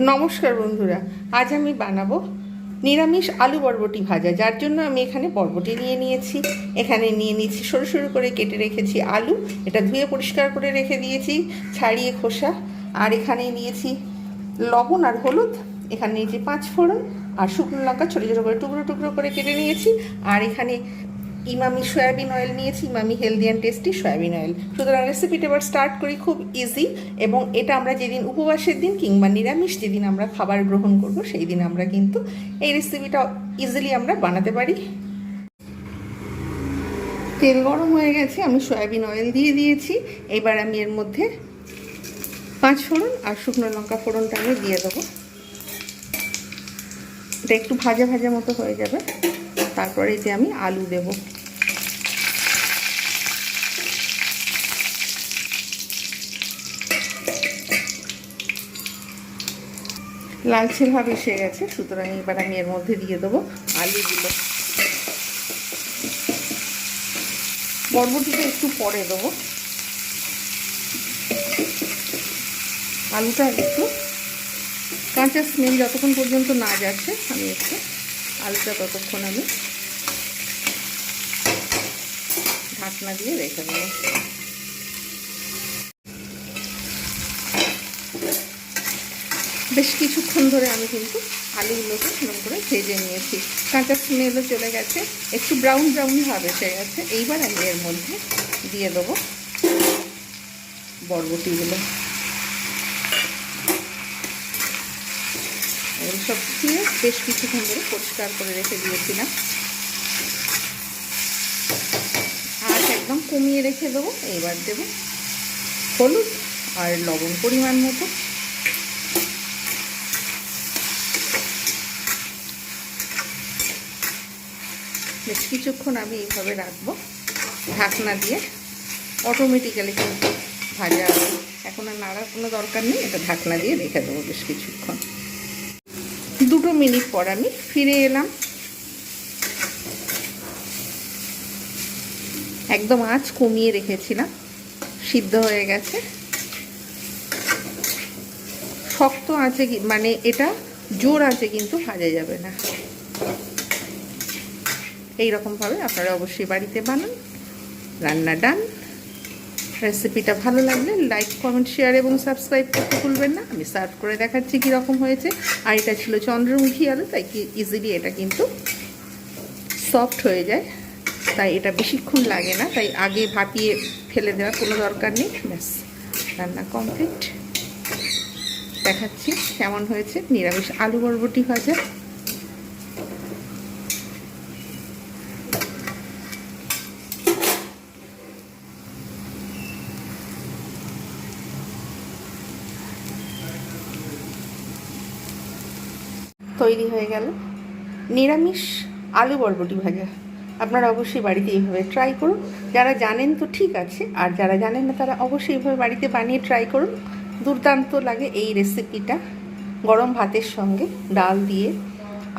নমস্কার বন্ধুরা, আজ আমি বানাবো নিরামিষ আলু বরবটি ভাজা, যার জন্য আমি এখানে বরবটি নিয়ে নিয়েছি। এখানে নিয়ে নিয়েছি, সরু সরু করে কেটে রেখেছি আলু, এটা ধুয়ে পরিষ্কার করে রেখে দিয়েছি, ছাড়িয়ে খোসা, আর এখানে নিয়েছি লবণ আর হলুদ, এখানে নিয়েছি পাঁচ ফোড়ন, আর শুকনো লঙ্কা ছোটো ছোটো করে টুকরো টুকরো করে কেটে নিয়েছি, আর এখানে ইমামি সয়াবিন অয়েল নিয়েছি, Emami healthy and tasty soybean oil সুতরাং রেসিপিটা এবার স্টার্ট করি খুব ইজি এবং এটা আমরা যেদিন উপবাসের দিন কিংবা নিরামিষ যেদিন আমরা খাবার গ্রহণ করব, সেই দিন আমরা কিন্তু এই রেসিপিটা ইজিলি আমরা বানাতে পারি। তেল গরম হয়ে গেছে, আমি সয়াবিন অয়েল দিয়ে দিয়েছি। এবার আমি এর মধ্যে পাঁচ ফোড়ন আর শুকনো লঙ্কা ফোড়নটা আমি দিয়ে দেবো। এটা একটু ভাজা ভাজা মতো হয়ে যাবে। তারপরে এতে আমি আলু দেব। লালচে ভাব এসে গেছে, সুতরাং এবার আমি এর মধ্যে দিয়ে দেবো আলুগুলো। বরবটিটা একটু পরে দেবো। আলুটা একটু কাঁচা স্মেল যতক্ষণ পর্যন্ত না যাচ্ছে, আমি একটু আলুটা ততক্ষণ আমি ঢাকনা দিয়ে রেখে দেবো। বেশ কিছুক্ষণ ধরে আমি কিন্তু আলুগুলোকে এরকম করে ভেজে নিয়েছি। কাঁচা স্মেলও চলে গেছে, একটু ব্রাউন ব্রাউন ভাব এসে গেছে এইবার আমি এর মধ্যে দিয়ে দেবো বরবটিগুলো। সব দিয়ে বেশ কিছুক্ষণ ধরে পরিষ্কার করে রেখে দিয়েছিলাম। আঁচ একদম কমিয়ে রেখে দেবো। এইবার দেবো হলুদ আর লবণ পরিমাণ মতো। বেশ কিছুক্ষণ আমি এইভাবে রাখব। ঢাকনা দিয়ে অটোমেটিক্যালি কিন্তু ভাজা এখন আর নাড়ার কোনো দরকার নেই, এটা ঢাকনা দিয়ে রেখে দেবো বেশ কিছুক্ষণ। দুটো মিনিট পর আমি ফিরে এলাম। একদম আঁচ কমিয়ে রেখেছিলাম, সিদ্ধ হয়ে গেছে। শক্ত আছে মানে এটা জোর আছে কিন্তু ভাজা যাবে না। এই রকমভাবে আপনারা অবশ্যই বাড়িতে বানান, রান্না ডান। রেসিপিটা ভালো লাগলে লাইক কমেন্ট শেয়ার এবং সাবস্ক্রাইব করতে ভুলবেন না। আমি সার্ভ করে দেখাচ্ছি কীরকম হয়েছে। আর এটা ছিল চন্দ্রমুখী আলু, তাই কি ইজিলি এটা কিন্তু সফট হয়ে যায়। তাই এটা বেশিক্ষণ লাগে না, তাই আগে ভাপিয়ে ফেলে দেওয়ার কোনো দরকার নেই। ব্যাস, রান্না কমপ্লিট দেখাচ্ছি কেমন হয়েছে। নিরামিষ আলু বরবটি ভাজা। তৈরি হয়ে গেল। নিরামিষ আলু বরবটি ভাজা। আপনারা অবশ্যই বাড়িতে এইভাবে ট্রাই করুন। যারা জানেন তো ঠিক আছে, আর যারা জানেন না তারা অবশ্যই এইভাবে বাড়িতে বানিয়ে ট্রাই করুন। দুর্দান্ত লাগে এই রেসিপিটা গরম ভাতের সঙ্গে ডাল দিয়ে।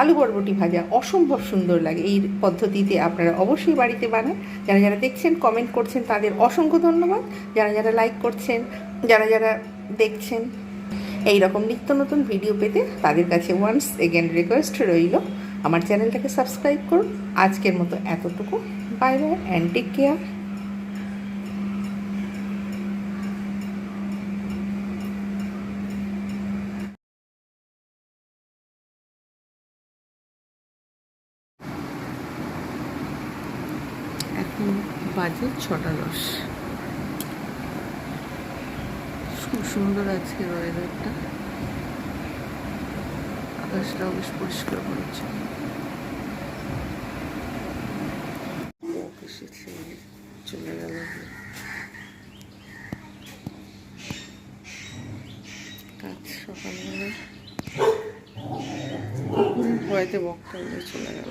আলু বরবটি ভাজা অসম্ভব সুন্দর লাগে এই পদ্ধতিতে আপনারা অবশ্যই বাড়িতে বানান। যারা যারা দেখছেন কমেন্ট করছেন, তাদের অসংখ্য ধন্যবাদ। যারা যারা লাইক করছেন, যারা যারা দেখছেন এই রকম নিত্য নতুন ভিডিও পেতে তাদের কাছে ওয়ান্স এগেন রিকোয়েস্ট রইল। আমার চ্যানেলটাকে সাবস্ক্রাইব করুন। আজকের মতো এতটুকু। Bye bye and take care বাজে ছটা দশ। খুব সুন্দর আজকে ওয়েদারটা আকাশটাও বেশ পরিষ্কার করেছে এসেছে, চলে গেল। কাজ সকালবেলা। ভয়তে বক্তা চলে গেল।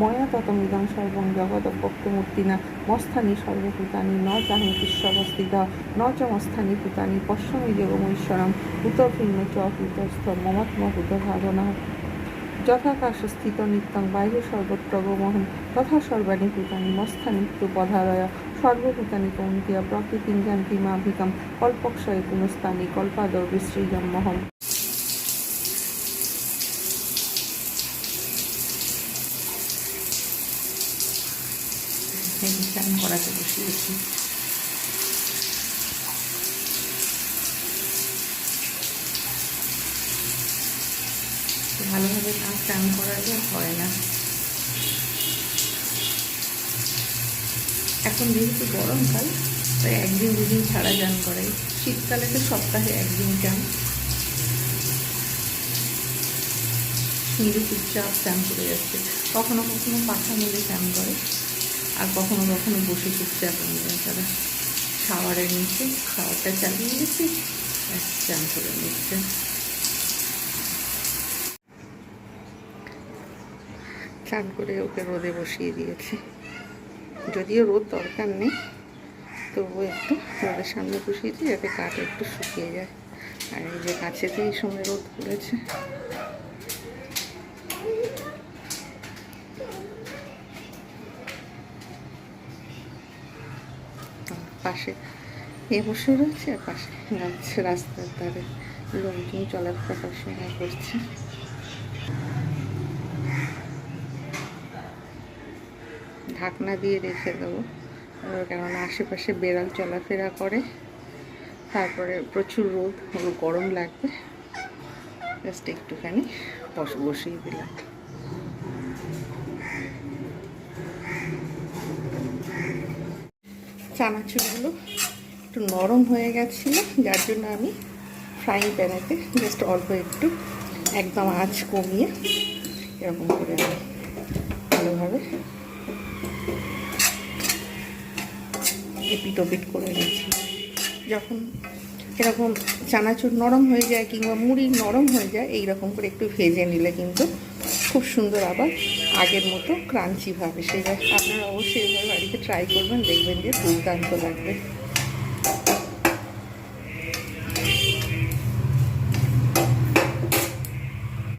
ময়া ততমিদং সর্বং জগদব্যক্তমূর্তিনা মস্থানি সর্বভূতানি, ন চাহিতিস্ববস্থিত ন চ মস্থানি ভূতানি পশ্যমি যোগমৈশ্বরম উত ভিন্ন চ ভূতস্থ মমাত্ম ভূত ভাবনা। যথাকাশস্থিত নিত্যং বাইরে সর্বত্র গোমহন তথা সর্বাণি ভূতানি মস্থানিত্য পধারয় সর্বভূতানি কৌন্তিয়া, প্রকৃতিং জান্তি মাভিকাম কল্পক্ষয় পুনস্তানি কল্পাদর বিশ্রীজন্মহম স্নান করাতে বসিয়েছি ভালোভাবে না স্নান করালে হয় না এখন যেহেতু গরমকাল তাই একদিন দুদিন ছাড়া চান করাই শীতকালে তো সপ্তাহে একদিন চান নিজে চুপচাপ চান করে যাচ্ছে কখনো কখনো পাখা মেলে চান করে আর কখনো কখনো বসে চুপচাপ তারা। শাওয়ারের নিচে শাওয়ারটা চালিয়ে ব্যাস, চান করে নিচ্ছে। চান করে ওকে রোদে বসিয়ে দিয়েছি। যদিও রোদ দরকার নেই, তবুও একটু রোদের সামনে বসিয়েছি যাতে কাটা একটু শুকিয়ে যায়। আর এই যে কাছেতে এই সময় রোদ পড়েছে। পাশে। এ বসে রয়েছে আর পাশে গাছ রাস্তার ধারে। লোকজন চলাফেরা পড়াশোনা করছে। ঢাকনা দিয়ে রেখে দেবো। কেননা আশেপাশে বেড়াল চলাফেরা করে। তারপরে প্রচুর রোদ, গরম লাগবে। জাস্ট একটুখানি বস, বসিয়ে দিলাম। চানাচুরগুলো একটু নরম হয়ে গেছিল, যার জন্য আমি ফ্রাইং প্যানেতে জাস্ট অল্প একটু একদম আঁচ কমিয়ে এরকম করে আমি ভালোভাবে এপিট ওপিট করে নিচ্ছি যখন এরকম চানাচুর নরম হয়ে যায় কিংবা মুড়ি নরম হয়ে যায় এই রকম করে একটু ভেজে নিলে কিন্তু খুব সুন্দর আবার আগের মতো ক্রাঞ্চি ভাবে। আপনারা অবশ্যই এভাবে বাড়িতে ট্রাই করবেন, দেখবেন যে দুর্দান্ত লাগবে।